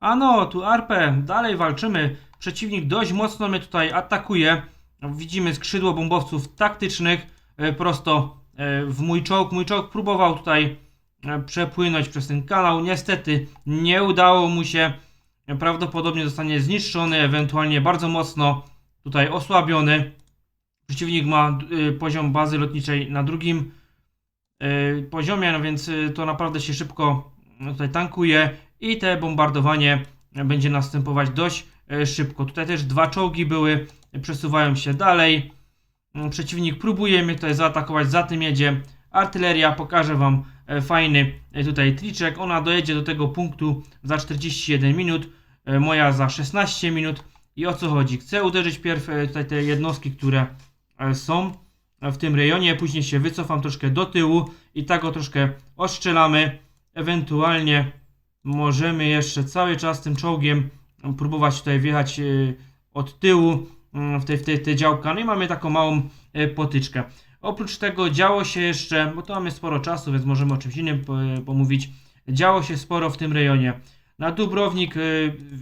A no, tu Arpę, dalej walczymy. Przeciwnik dość mocno mnie tutaj atakuje. Widzimy skrzydło bombowców taktycznych e, prosto e, w mój czołg. Mój czołg próbował tutaj e, przepłynąć przez ten kanał. Niestety nie udało mu się. Prawdopodobnie zostanie zniszczony, ewentualnie bardzo mocno tutaj osłabiony. Przeciwnik ma poziom bazy lotniczej na drugim poziomie, no więc to naprawdę się szybko tutaj tankuje i te bombardowanie będzie następować dość y, szybko. Tutaj też dwa czołgi były, przesuwają się dalej. Y, Przeciwnik próbuje mnie tutaj zaatakować, za tym jedzie artyleria. Pokażę Wam y, fajny y, tutaj triczek. Ona dojedzie do tego punktu za 41 minut, moja za 16 minut. I o co chodzi? Chcę uderzyć pierw tutaj te jednostki, które e, są w tym rejonie, później się wycofam troszkę do tyłu i tak go troszkę ostrzelamy. Ewentualnie możemy jeszcze cały czas tym czołgiem próbować tutaj wjechać e, od tyłu mm, w tej, w tej, tej działka. No i mamy taką małą e, potyczkę. Oprócz tego działo się jeszcze, bo to mamy sporo czasu, więc możemy o czymś innym po- pomówić. Działo się sporo w tym rejonie. Na Dubrownik e,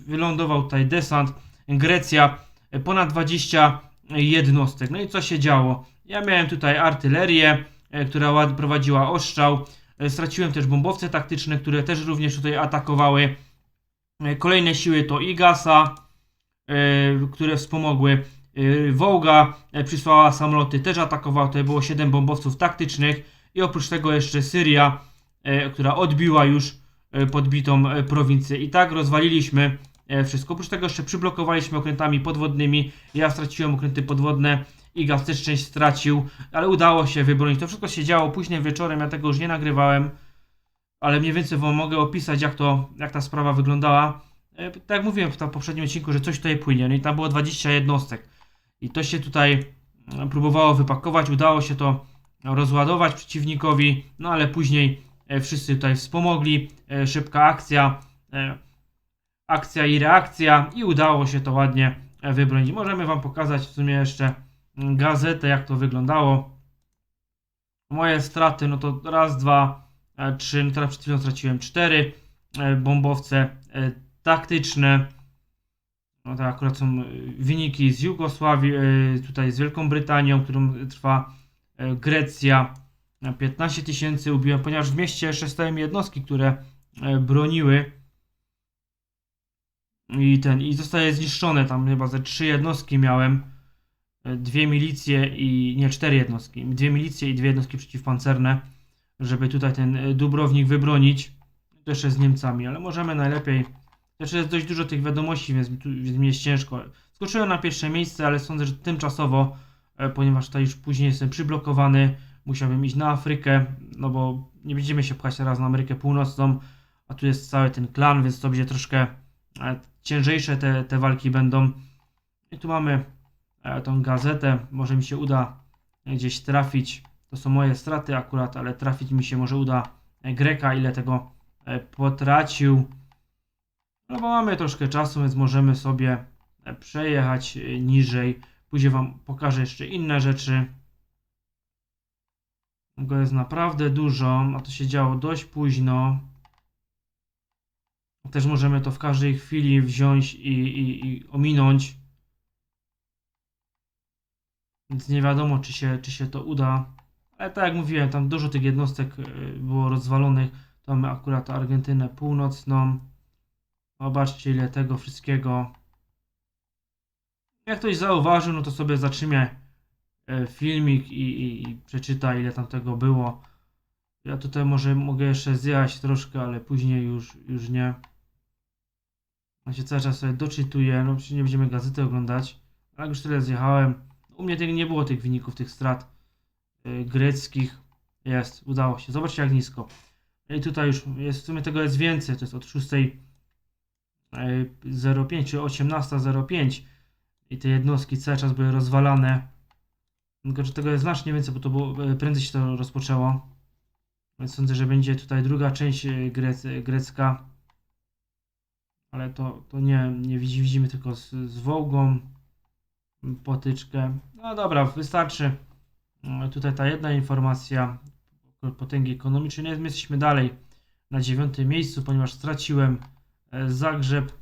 wylądował tutaj desant. Grecja e, ponad 20 jednostek. No i co się działo? Ja miałem tutaj artylerię, e, która prowadziła ostrzał. E, Straciłem też bombowce taktyczne, które też również tutaj atakowały. E, Kolejne siły to Igasa, e, które wspomogły. Wołga przysłała samoloty, też atakowała. Tutaj było 7 bombowców taktycznych. I oprócz tego jeszcze Syria, która odbiła już podbitą prowincję. I tak rozwaliliśmy wszystko. Oprócz tego jeszcze przyblokowaliśmy okrętami podwodnymi. Ja straciłem okręty podwodne. Igas też część stracił, ale udało się wybronić. To wszystko się działo późnym wieczorem, ja tego już nie nagrywałem, ale mniej więcej wam mogę opisać, jak to, jak ta sprawa wyglądała. E, Tak jak mówiłem w poprzednim odcinku, że coś tutaj płynie, no i tam było 20 jednostek. I to się tutaj e, próbowało wypakować, udało się to rozładować przeciwnikowi, no ale później e, wszyscy tutaj wspomogli, szybka akcja, akcja i reakcja i udało się to ładnie wybronić. Możemy wam pokazać w sumie jeszcze gazetę, jak to wyglądało. Moje straty, no to raz, dwa, e, trzy, no teraz przed chwilą straciłem cztery e, bombowce e, taktyczne. No to akurat są wyniki z Jugosławii, tutaj z Wielką Brytanią, którą trwa Grecja. E, 15 tysięcy ubiłem, ponieważ w mieście jeszcze stoją jednostki, które broniły. I ten, i zostaje zniszczone tam chyba ze trzy jednostki miałem. Dwie milicje i, nie, cztery jednostki. Dwie milicje i dwie jednostki przeciwpancerne, żeby tutaj ten e, Dubrownik wybronić. To jeszcze z Niemcami, ale możemy najlepiej. Jeszcze jest dość dużo tych wiadomości, więc, tu, więc mi jest ciężko. Skoczyłem na pierwsze miejsce, ale sądzę, że tymczasowo, e, ponieważ tutaj już później jestem przyblokowany, musiałbym iść na Afrykę, no bo nie będziemy się pchać teraz na Amerykę Północną, a tu jest cały ten klan, więc to będzie troszkę e, ciężejsze te, te walki będą. I tu mamy tą gazetę, może mi się uda gdzieś trafić. To są moje straty akurat, ale trafić mi się może uda e, Greka, ile tego e, potracił. No bo mamy troszkę czasu, więc możemy sobie e, przejechać e, niżej. Później Wam pokażę jeszcze inne rzeczy. Tego jest naprawdę dużo, a to się działo dość późno. Też możemy to w każdej chwili wziąć i, i, i ominąć. Więc nie wiadomo, czy się, czy się to uda. Ale tak jak mówiłem, tam dużo tych jednostek y, było rozwalonych. To mamy akurat Argentynę Północną. Zobaczcie, ile tego wszystkiego. Jak ktoś zauważył, no to sobie zatrzymie y, filmik i, i, i przeczyta, ile tam tego było. Ja tutaj może mogę jeszcze zjechać troszkę, ale później już, już nie. Ja się cały czas sobie doczytuję, no przecież nie będziemy gazety oglądać. Ale jak już tyle zjechałem. U mnie tych nie było tych wyników, tych strat y, greckich. Jest, udało się. Zobaczcie jak nisko. I tutaj już jest, w sumie tego jest więcej, to jest od 6.05 czy 18.05 i te jednostki cały czas były rozwalane. Tylko, że tego jest znacznie więcej, bo to było, y, prędzej się to rozpoczęło. Więc sądzę, że będzie tutaj druga część y, grec, grecka. Ale to, to nie, nie widzi, widzimy tylko z, z Wołgą potyczkę. No dobra, wystarczy. Mm, Tutaj ta jedna informacja potęgi ekonomicznej. No, my jesteśmy dalej na dziewiątym miejscu, ponieważ straciłem e, Zagrzeb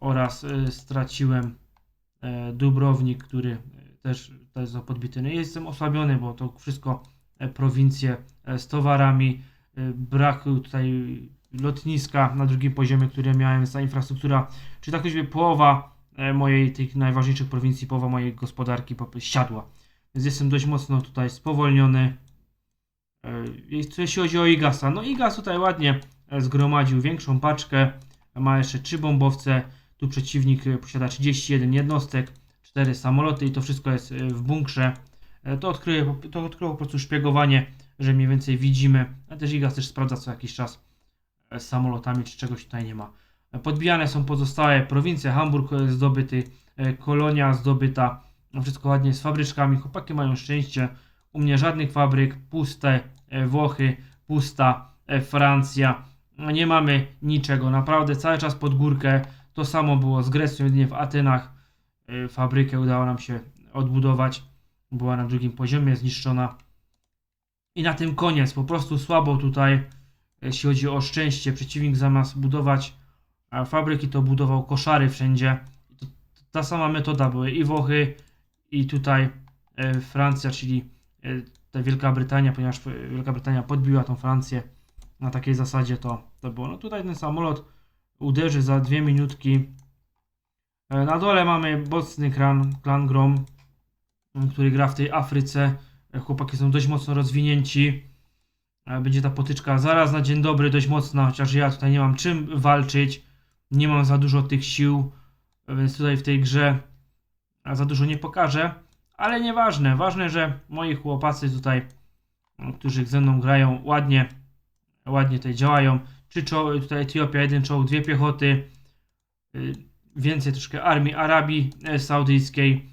oraz e, straciłem e, Dubrownik, który e, też jest podbity. No jestem osłabiony, bo to wszystko e, prowincje e, z towarami, e, brak tutaj lotniska na drugim poziomie, które miałem, ta infrastruktura, czyli tak jakby połowa e, mojej tych najważniejszych prowincji, połowa mojej gospodarki po- siadła. Więc jestem dość mocno tutaj spowolniony. E, Jeśli chodzi o Igasa, no Igas tutaj ładnie e, zgromadził większą paczkę, ma jeszcze 3 bombowce, tu przeciwnik e, posiada 31 jednostek, 4 samoloty i to wszystko jest e, w bunkrze. E, To odkryje, to odkryło po prostu szpiegowanie, że mniej więcej widzimy, a też Igas też sprawdza co jakiś czas e, samolotami, czy czegoś tutaj nie ma. Podbijane są pozostałe prowincje, Hamburg zdobyty, e, Kolonia zdobyta, no wszystko ładnie z fabryczkami, chłopaki mają szczęście, u mnie żadnych fabryk, puste e, Włochy, pusta e, Francja, nie mamy niczego, naprawdę cały czas pod górkę, to samo było z Grecją, jedynie w Atenach. Fabrykę udało nam się odbudować, była na drugim poziomie zniszczona. I na tym koniec, po prostu słabo tutaj, jeśli chodzi o szczęście, przeciwnik zamiast budować fabryki, to budował koszary wszędzie, ta sama metoda były i Włochy, i tutaj e, Francja, czyli e, ta Wielka Brytania, ponieważ e, Wielka Brytania podbiła tą Francję na takiej zasadzie, to, to było. No tutaj ten samolot uderzy za dwie minutki. Na dole mamy mocny klan, klan Grom, m, który gra w tej Afryce. Chłopaki są dość mocno rozwinięci. Będzie ta potyczka zaraz na dzień dobry dość mocna, chociaż ja tutaj nie mam czym walczyć. Nie mam za dużo tych sił, więc tutaj w tej grze za dużo nie pokażę, ale nieważne. Ważne, że moi chłopacy tutaj, m, którzy ze mną grają, ładnie, ładnie tutaj działają. Czy czoł, tutaj Etiopia, jeden czołg, dwie piechoty, y, więcej troszkę armii Arabii e, Saudyjskiej.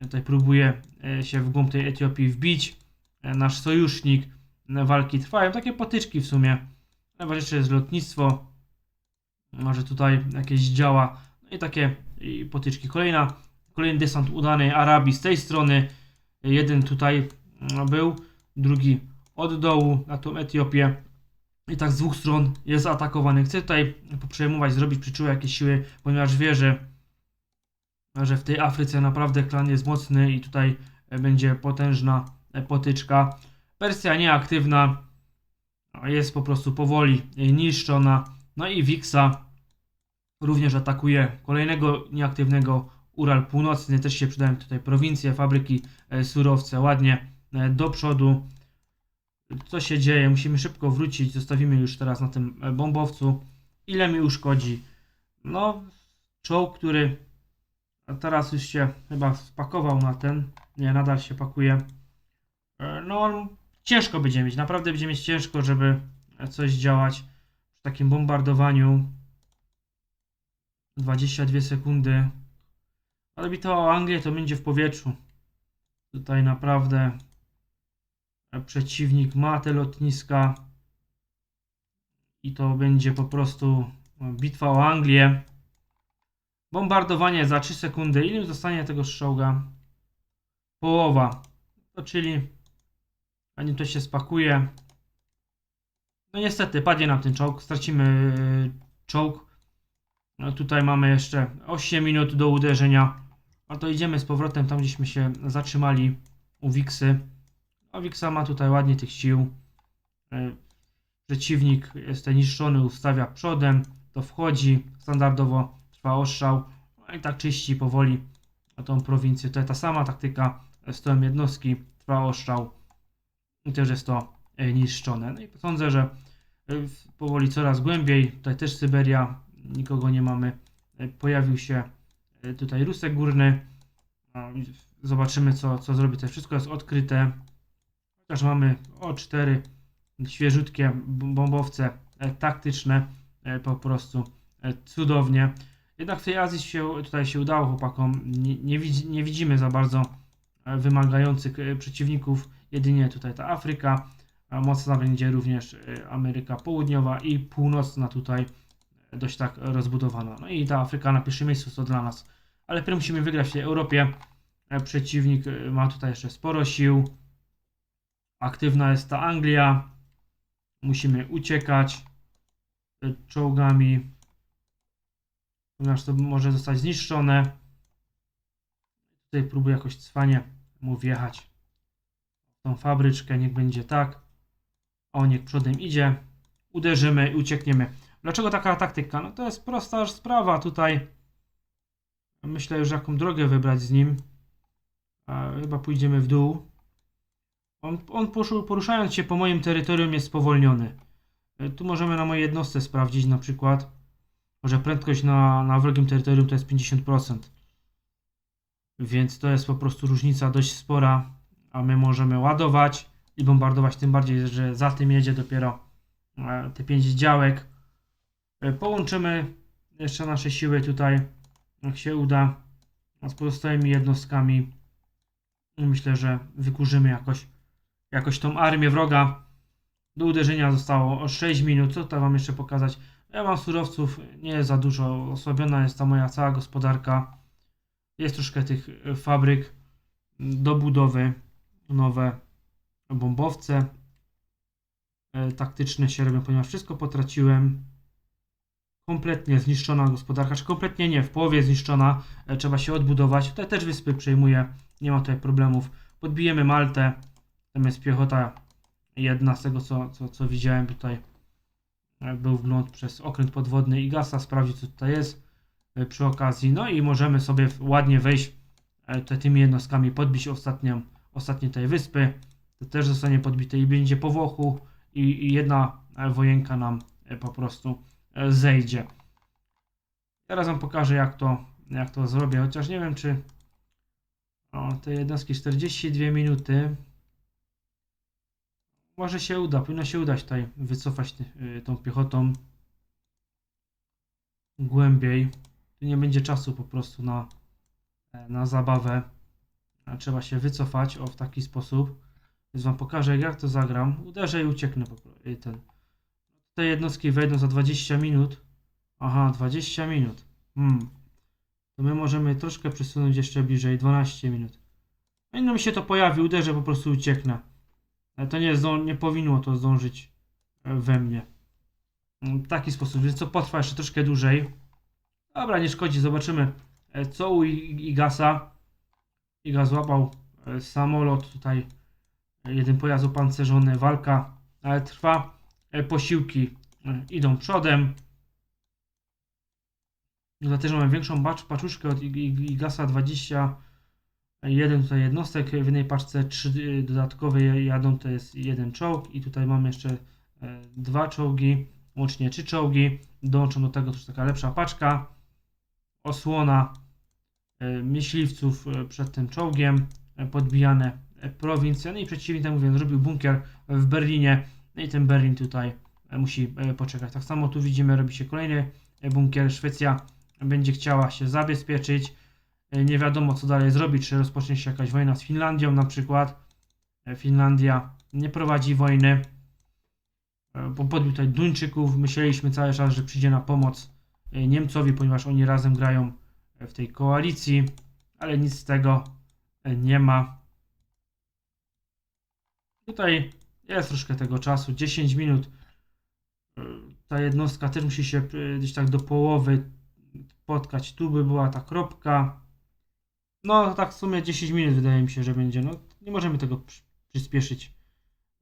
Tutaj próbuje się w głąb tej Etiopii wbić. E, Nasz sojusznik, e, walki trwają, takie potyczki w sumie. Najważniejsze jest lotnictwo, może tutaj jakieś działa, no i takie potyczki. Kolejna Kolejny desant udany Arabii z tej strony. Jeden tutaj mm, był, drugi od dołu na tą Etiopię. I tak z dwóch stron jest zaatakowany. Chcę tutaj przejmować, zrobić przyczółe jakieś siły, ponieważ wie, że, że w tej Afryce naprawdę klan jest mocny i tutaj będzie potężna potyczka. Persja nieaktywna, a jest po prostu powoli niszczona. No i Wixa również atakuje kolejnego nieaktywnego Ural Północny, też się przydają tutaj prowincje, fabryki, e, surowce, ładnie e, do przodu. Co się dzieje? Musimy szybko wrócić, zostawimy już teraz na tym e, bombowcu. Ile mi uszkodzi? No, czołg, który teraz już się chyba spakował na ten, nie, nadal się pakuje. No, ciężko będzie mieć, naprawdę będzie mieć ciężko, żeby coś działać przy takim bombardowaniu. 22 sekundy. Ale bitwa o Anglię to będzie w powietrzu. Tutaj naprawdę e, przeciwnik ma te lotniska i to będzie po prostu e, bitwa o Anglię. Bombardowanie za 3 sekundy. Ile zostanie tego czołga? Połowa. To czyli zanim to się spakuje. No niestety padnie nam ten czołg. Stracimy e, czołg. No tutaj mamy jeszcze 8 minut do uderzenia. A to idziemy z powrotem tam, gdzieśmy się zatrzymali u Wiksy. A Wiksa ma tutaj ładnie tych sił. E, Przeciwnik jest niszczony, ustawia przodem, to wchodzi, standardowo trwa ostrzał. No i tak czyści powoli tą prowincję. To jest ta sama taktyka, stoją jednostki, trwa ostrzał i też jest to e, niszczone. No i sądzę, że e, powoli coraz głębiej, tutaj też Syberia, nikogo nie mamy. E, Pojawił się e, tutaj Rusek Górny. No Zobaczymy, co, co zrobi. To wszystko jest odkryte. Chociaż mamy o cztery świeżutkie b- bombowce e, taktyczne. Po prostu cudownie. Jednak w tej Azji się, tutaj się udało chłopakom. Nie, nie, nie widzimy za bardzo wymagających przeciwników. Jedynie tutaj ta Afryka. A mocna będzie również Ameryka Południowa i Północna tutaj dość tak rozbudowana. No i ta Afryka na pierwszym miejscu to dla nas. Ale najpierw musimy wygrać w tej Europie. E, Przeciwnik e, ma tutaj jeszcze sporo sił. Aktywna jest ta Anglia. Musimy uciekać e, czołgami. ponieważ to może zostać zniszczone. Tutaj próbuję jakoś cwanie mu wjechać w tą fabryczkę, niech będzie tak. O, niech przodem idzie. Uderzymy i uciekniemy. Dlaczego taka taktyka? No to jest prosta sprawa tutaj. Myślę już jaką drogę wybrać z nim. Chyba pójdziemy w dół. On, on poszu- poruszając się po moim terytorium jest spowolniony. E, Tu możemy na mojej jednostce sprawdzić na przykład, że prędkość na, na wrogim terytorium to jest 50%. Więc to jest po prostu różnica dość spora, a my możemy ładować i bombardować, tym bardziej, że za tym jedzie dopiero e, te 5 działek. E, Połączymy jeszcze nasze siły tutaj, jak się uda, z pozostałymi jednostkami. Myślę, że wykurzymy jakoś, jakoś tą armię wroga. Do uderzenia zostało 6 minut. Co tutaj wam jeszcze pokazać? Ja mam surowców, nie za dużo. Osłabiona jest ta moja cała gospodarka. Jest troszkę tych e, fabryk do budowy. Nowe bombowce e, taktyczne się robią, ponieważ wszystko potraciłem. Kompletnie zniszczona gospodarka, czy kompletnie nie, w połowie zniszczona. E, Trzeba się odbudować. Tutaj też wyspy przejmuję, nie ma tutaj problemów. Podbijemy Maltę. Tam jest piechota jedna z tego, co, co, co widziałem tutaj. e, Był wgląd przez okręt podwodny i gasa, sprawdzić co tutaj jest e, przy okazji. No i możemy sobie ładnie wejść te, tymi jednostkami, podbić ostatnią, ostatnie tej wyspy. To też zostanie podbite i będzie po Włochu i, i jedna wojenka nam po prostu zejdzie. Teraz wam pokażę jak to, jak to zrobię, chociaż nie wiem czy o, te jednostki 42 minuty może się uda, powinno się udać tutaj wycofać y, tą piechotą głębiej. Tu nie będzie czasu po prostu na, e, na zabawę. Trzeba się wycofać o w taki sposób. Więc wam pokażę jak to zagram. Uderzę i ucieknę po y, ten. Te jednostki wejdą za 20 minut. Aha, 20 minut. Hmm. To my możemy troszkę przesunąć jeszcze bliżej 12 minut. No i no się to pojawi, uderzę, po prostu ucieknę. To nie, nie powinno to zdążyć e, we mnie. Mm, W taki sposób, więc to potrwa jeszcze troszkę dłużej. Dobra, nie szkodzi, zobaczymy e, co u Igasa. Iga złapał e, samolot tutaj, jeden pojazd opancerzony, walka ale trwa. E, Posiłki e, idą przodem. Za też mamy większą bacz, paczuszkę od Ig- Ig- Igasa 21 tutaj jednostek, w jednej paczce 3 dodatkowe jadą, to jest jeden czołg. I tutaj mamy jeszcze e, dwa czołgi, łącznie trzy czołgi. Dołączą do tego też taka lepsza paczka, osłona myśliwców przed tym czołgiem, podbijane prowincje, no i przeciwnik, tak mówię, zrobił bunkier w Berlinie, no i ten Berlin tutaj e, musi e, poczekać. Tak samo tu widzimy, robi się kolejny e, bunkier, Szwecja będzie chciała się zabezpieczyć, nie wiadomo co dalej zrobić, czy rozpocznie się jakaś wojna z Finlandią na przykład. Finlandia nie prowadzi wojny, podbił tutaj Duńczyków, myśleliśmy cały czas, że przyjdzie na pomoc Niemcowi, ponieważ oni razem grają w tej koalicji, ale nic z tego nie ma. Tutaj jest troszkę tego czasu, 10 minut. E, Ta jednostka też musi się e, gdzieś tak do połowy spotkać. Tu by była ta kropka. No, tak w sumie 10 minut wydaje mi się, że będzie. No, nie możemy tego przy- przyspieszyć.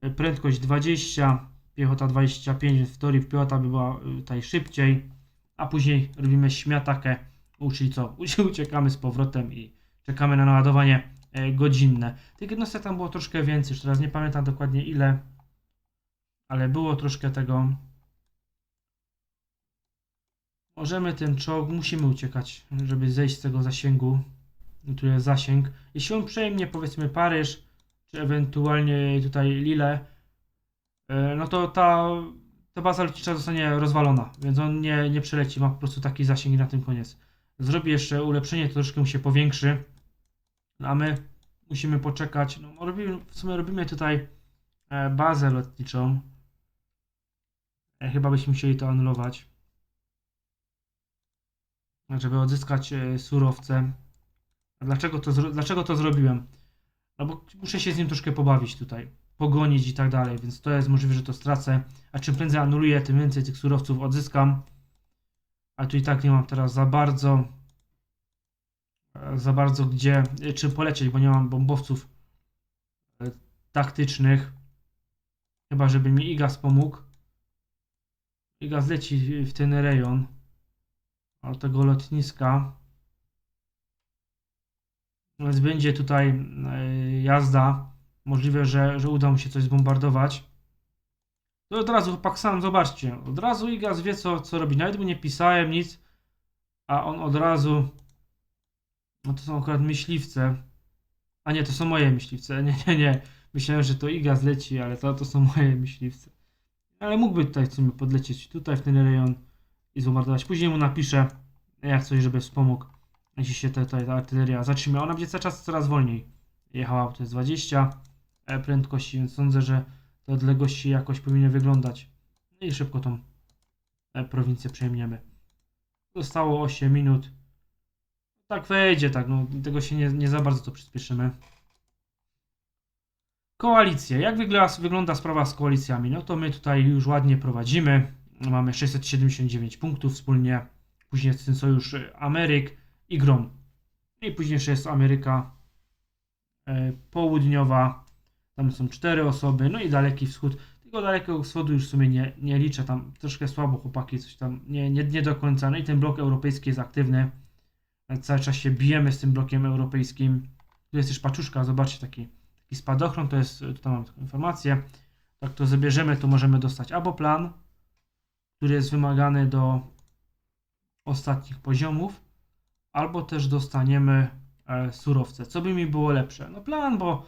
E, Prędkość 20, piechota 25, więc w teorii piechota by była y, tutaj szybciej. A później robimy śmiatakę, czyli co? Ucie- Uciekamy z powrotem i czekamy na naładowanie e, godzinne. Tych jednostek tam było troszkę więcej, już teraz nie pamiętam dokładnie ile, ale było troszkę tego. Możemy ten czołg, musimy uciekać, żeby zejść z tego zasięgu. Tu jest zasięg. Jeśli on przejmie powiedzmy Paryż, czy ewentualnie tutaj Lille, e, no to ta, ta baza lotnicza zostanie rozwalona, więc on nie, nie przeleci, ma po prostu taki zasięg i na tym koniec. Zrobi jeszcze ulepszenie, to troszkę mu się powiększy, no a my musimy poczekać. No, robimy, w sumie robimy tutaj e, bazę lotniczą. E, chyba byśmy musieli to anulować żeby odzyskać e, surowce. A dlaczego to, dlaczego to zrobiłem? No bo muszę się z nim troszkę pobawić tutaj, pogonić i tak dalej, więc to jest możliwe, że to stracę. A czym prędzej anuluję, tym więcej tych surowców odzyskam. A tu i tak nie mam teraz za bardzo za bardzo gdzie e, czym polecieć, bo nie mam bombowców e, taktycznych. Chyba, żeby mi Igas pomógł. Igas leci w ten rejon. Od tego lotniska. Więc będzie tutaj e, jazda. Możliwe, że, że uda mu się coś zbombardować. To od razu chłopak sam, zobaczcie. Od razu Igas wie co, co robi. Nawet mu nie pisałem nic. A on od razu. No to są akurat myśliwce. A nie, to są moje myśliwce. Nie, nie, nie. Myślałem, że to Igas leci, ale to, to są moje myśliwce. Ale mógłby tutaj w sumie podlecieć tutaj w ten rejon i zbombardować. Później mu napiszę, jak coś, żeby wspomógł, jeśli się ta, ta, artyleria zatrzyma. Ona będzie cały czas coraz wolniej jechała, to jest 20 e, prędkości, więc sądzę, że te odległości jakoś powinny wyglądać. I szybko tą e, prowincję przejmiemy. Zostało 8 minut. Tak wejdzie, tak, no tego się nie, nie za bardzo to przyspieszymy. Koalicje. Jak wygląda, wygląda sprawa z koalicjami? No to my tutaj już ładnie prowadzimy. Mamy 679 punktów wspólnie. Później jest ten sojusz y, Ameryk i Grom. I później jeszcze jest Ameryka e, Południowa. Tam są cztery osoby. No i Daleki Wschód. Tego Dalekiego Wschodu już w sumie nie, nie liczę. Tam troszkę słabo chłopaki coś tam nie, nie, nie do końca. No i ten blok europejski jest aktywny. E, Cały czas się bijemy z tym blokiem europejskim. Tu jest też paczuszka. Zobaczcie taki taki spadochron, to jest, tutaj mam taką informację. Jak to zabierzemy, to możemy dostać albo plan, który jest wymagany do ostatnich poziomów, albo też dostaniemy e, surowce. Co by mi było lepsze? No plan, bo,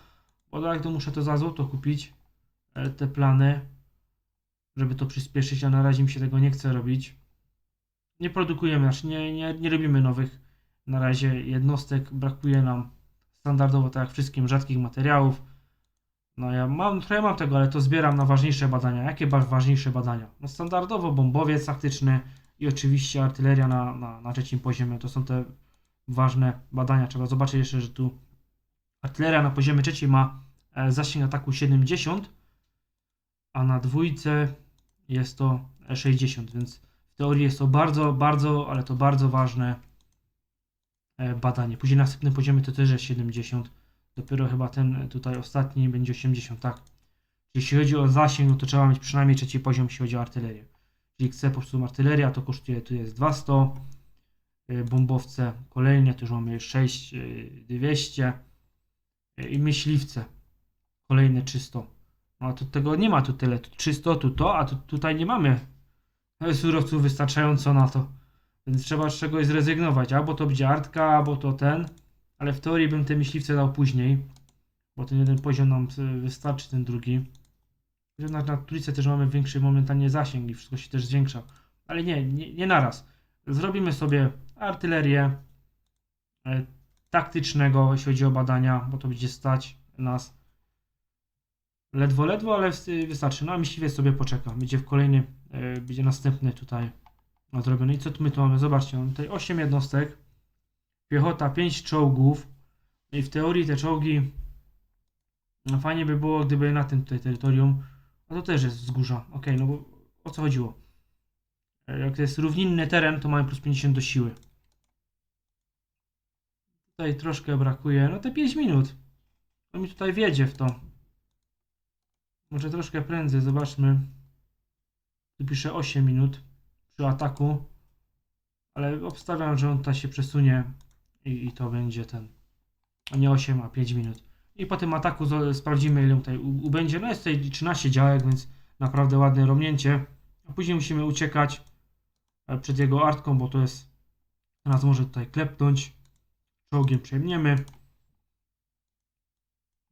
bo jak to muszę to za złoto kupić, e, te plany, żeby to przyspieszyć, a na razie mi się tego nie chce robić. Nie produkujemy, znaczy nie, nie, nie robimy nowych na razie jednostek, brakuje nam standardowo, tak jak wszystkim, rzadkich materiałów. No ja mam, trochę mam tego, ale to zbieram na ważniejsze badania. Jakie ważniejsze badania? No standardowo bombowiec taktyczny i oczywiście artyleria na, na, na trzecim poziomie. To są te ważne badania. Trzeba zobaczyć jeszcze, że tu artyleria na poziomie trzecim ma e, zasięg ataku 70, a na dwójce jest to 60, więc w teorii jest to bardzo, bardzo, ale to bardzo ważne badanie. Później na następnym to też jest 70. Dopiero chyba ten e, tutaj ostatni będzie 80, tak. Jeśli chodzi o zasięg, no to trzeba mieć przynajmniej trzeci poziom, jeśli chodzi o artylerię. Jeśli chcę po prostu artyleria, to kosztuje, tu jest 200. e, Bombowce kolejne, tu już mamy 6, e, 200. e, I myśliwce kolejne 300. No tu tego nie ma tu tyle. Tu 300, tu to, a tu, tutaj nie mamy e, surowców wystarczająco na to. Więc trzeba z czegoś zrezygnować. Albo to będzie artka, albo to ten. Ale w teorii bym te myśliwce dał później. Bo ten jeden poziom nam y, wystarczy, ten drugi. Na, na trójce też mamy większy momentalnie zasięg i wszystko się też zwiększa. Ale nie, nie, nie naraz. Zrobimy sobie artylerię e, taktycznego, jeśli chodzi o badania, bo to będzie stać nas ledwo, ledwo, ale wys- wystarczy. No a myśliwiec sobie poczeka. Będzie w kolejny, e, będzie następny tutaj zrobiony. I co my tu mamy? Zobaczcie, mamy tutaj 8 jednostek, piechota 5 czołgów i w teorii te czołgi no fajnie by było, gdyby na tym tutaj terytorium, a to też jest wzgórza, ok, no bo o co chodziło? E, Jak to jest równinny teren, to mamy plus 50 do siły. Tutaj troszkę brakuje, no te 5 minut. To mi tutaj wiedzie w to. Może troszkę prędzej, zobaczmy. Tu pisze 8 minut przy ataku, ale obstawiam, że on tutaj się przesunie i, i to będzie ten, a nie 8, a 5 minut. I po tym ataku sprawdzimy, ile tutaj ubędzie. No jest tutaj 13 działek, więc naprawdę ładne romnięcie. A później musimy uciekać e, przed jego artką, bo to jest, nas może tutaj klepnąć. Czołgiem przejmiemy.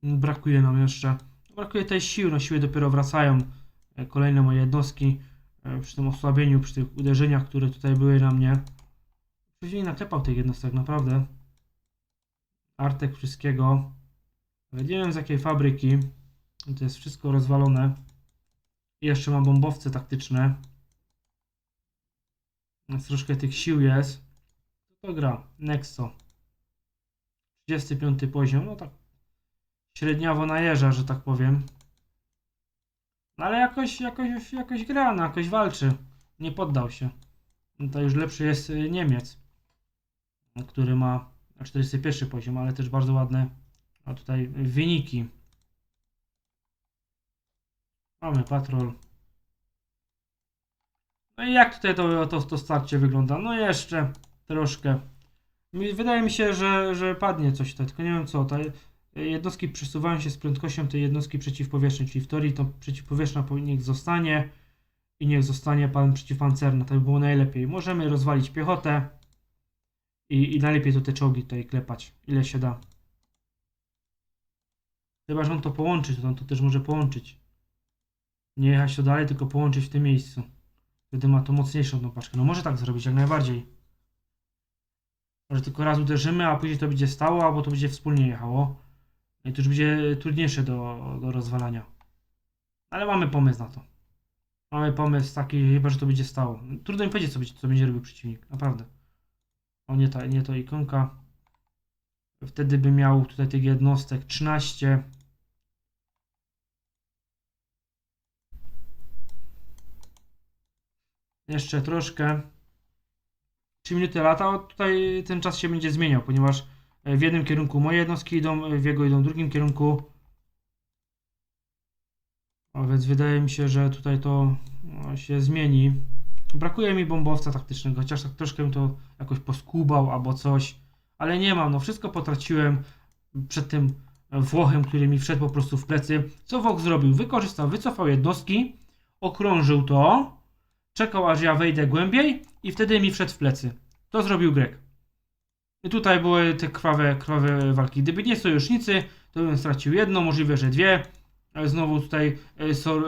Brakuje nam jeszcze, brakuje tej sił, no siły dopiero wracają. E, Kolejne moje jednostki przy tym osłabieniu, przy tych uderzeniach, które tutaj były na mnie. Później naklepał tych jednostek, naprawdę. Artek wszystkiego. Ale nie wiem z jakiej fabryki. To jest wszystko rozwalone. I jeszcze mam bombowce taktyczne. Więc troszkę tych sił jest. To, gra. Nexo. 35 poziom. No tak średniawo najeżdża, że tak powiem. No ale jakoś, jakoś, jakoś gra, no jakoś walczy. Nie poddał się. Tutaj już lepszy jest y, Niemiec, który ma 41 poziom, ale też bardzo ładne a tutaj wyniki. Mamy patrol. No i jak tutaj to, to, to starcie wygląda? No jeszcze troszkę. Wydaje mi się, że, że padnie coś tutaj, tylko nie wiem co. Te jednostki przesuwają się z prędkością tej jednostki przeciwpowietrznej, czyli w teorii to przeciwpowietrzna powi- niech zostanie i niech zostanie pan przeciwpancerna. To by było najlepiej. Możemy rozwalić piechotę i, i najlepiej to te czołgi tutaj klepać, ile się da. Chyba, że on to połączy, to on to też może połączyć. Nie jechać to dalej, tylko połączyć w tym miejscu. Wtedy ma to mocniejszą tą paczkę. No może tak zrobić, jak najbardziej. Może tylko raz uderzymy, a później to będzie stało, albo to będzie wspólnie jechało. I to już będzie trudniejsze do, do rozwalania. Ale mamy pomysł na to. Mamy pomysł taki, chyba że to będzie stało. Trudno mi powiedzieć, co będzie, co będzie robił przeciwnik. Naprawdę. O, nie, ta, nie to ikonka. Wtedy by miał tutaj tych jednostek 13. Jeszcze troszkę. 3 minuty lata, tutaj ten czas się będzie zmieniał, ponieważ w jednym kierunku moje jednostki idą, w jego idą w drugim kierunku. A więc wydaje mi się, że tutaj to no, się zmieni. Brakuje mi bombowca taktycznego, chociaż tak troszkę to jakoś poskubał albo coś, ale nie mam, no wszystko potraciłem przed tym Włochem, który mi wszedł po prostu w plecy. Co Włoch zrobił? Wykorzystał, wycofał jednostki, okrążył to, czekał aż ja wejdę głębiej i wtedy mi wszedł w plecy. To zrobił Grek. I tutaj były te krwawe, krwawe walki. Gdyby nie sojusznicy, to bym stracił jedno, możliwe, że dwie. E, Znowu tutaj e, so, e,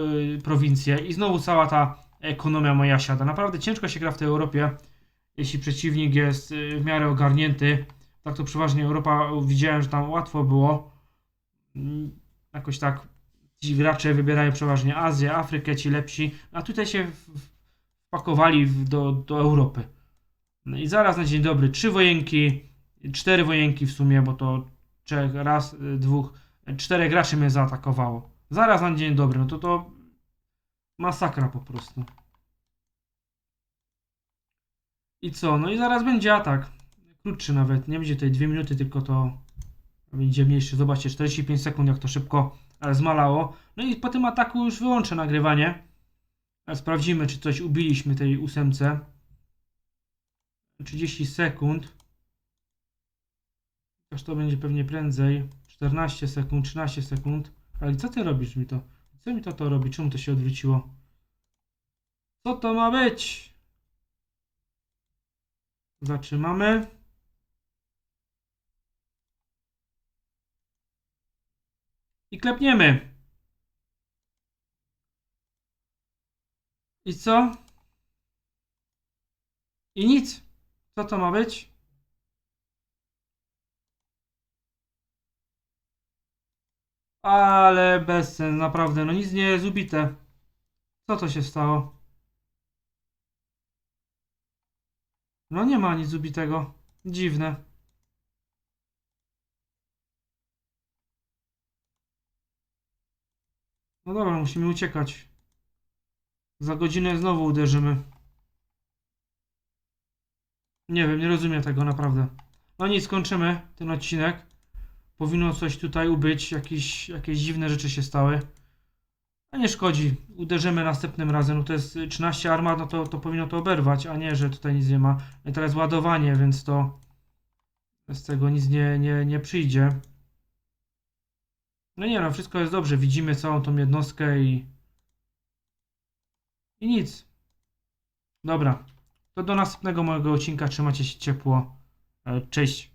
prowincje i znowu cała ta ekonomia moja siada. Naprawdę ciężko się gra w tej Europie, jeśli przeciwnik jest w miarę ogarnięty. Tak to przeważnie Europa, widziałem, że tam łatwo było. Mm, Jakoś tak ci gracze wybierają przeważnie Azję, Afrykę, ci lepsi, a tutaj się wpakowali do, do Europy. No i zaraz na dzień dobry trzy wojenki, cztery wojenki w sumie, bo to trzech, raz, y, dwóch, y, czterech graczy mnie zaatakowało. Zaraz na dzień dobry, no to to masakra po prostu. I co? No i zaraz będzie atak. Krótszy nawet, nie będzie tutaj dwie minuty, tylko to będzie mniejszy. Zobaczcie, 45 sekund, jak to szybko e, zmalało. No i po tym ataku już wyłączę nagrywanie. E, Sprawdzimy, czy coś ubiliśmy tej ósemce. 30 sekund. Chociaż to będzie pewnie prędzej. 14 sekund, 13 sekund. Ale co ty robisz mi to? Co mi to to robi? Czemu to się odwróciło? Co to ma być? Zatrzymamy. I klepniemy. I co? I nic. Co to ma być? Ale bez sens, naprawdę, no nic nie jest ubite. Co to się stało? No nie ma nic ubitego. Dziwne. No dobra, musimy uciekać. Za godzinę znowu uderzymy. Nie wiem, nie rozumiem tego naprawdę. No nic, kończymy ten odcinek. Powinno coś tutaj ubyć, jakieś, jakieś dziwne rzeczy się stały. A nie szkodzi, uderzymy następnym razem. No to jest y, 13 armat, no to, to powinno to oberwać, a nie, że tutaj nic nie ma. No i teraz ładowanie, więc to z tego nic nie, nie, nie przyjdzie. No nie no, wszystko jest dobrze. Widzimy całą tą jednostkę i... I nic. Dobra. To do następnego mojego odcinka. Trzymajcie się ciepło. E, Cześć.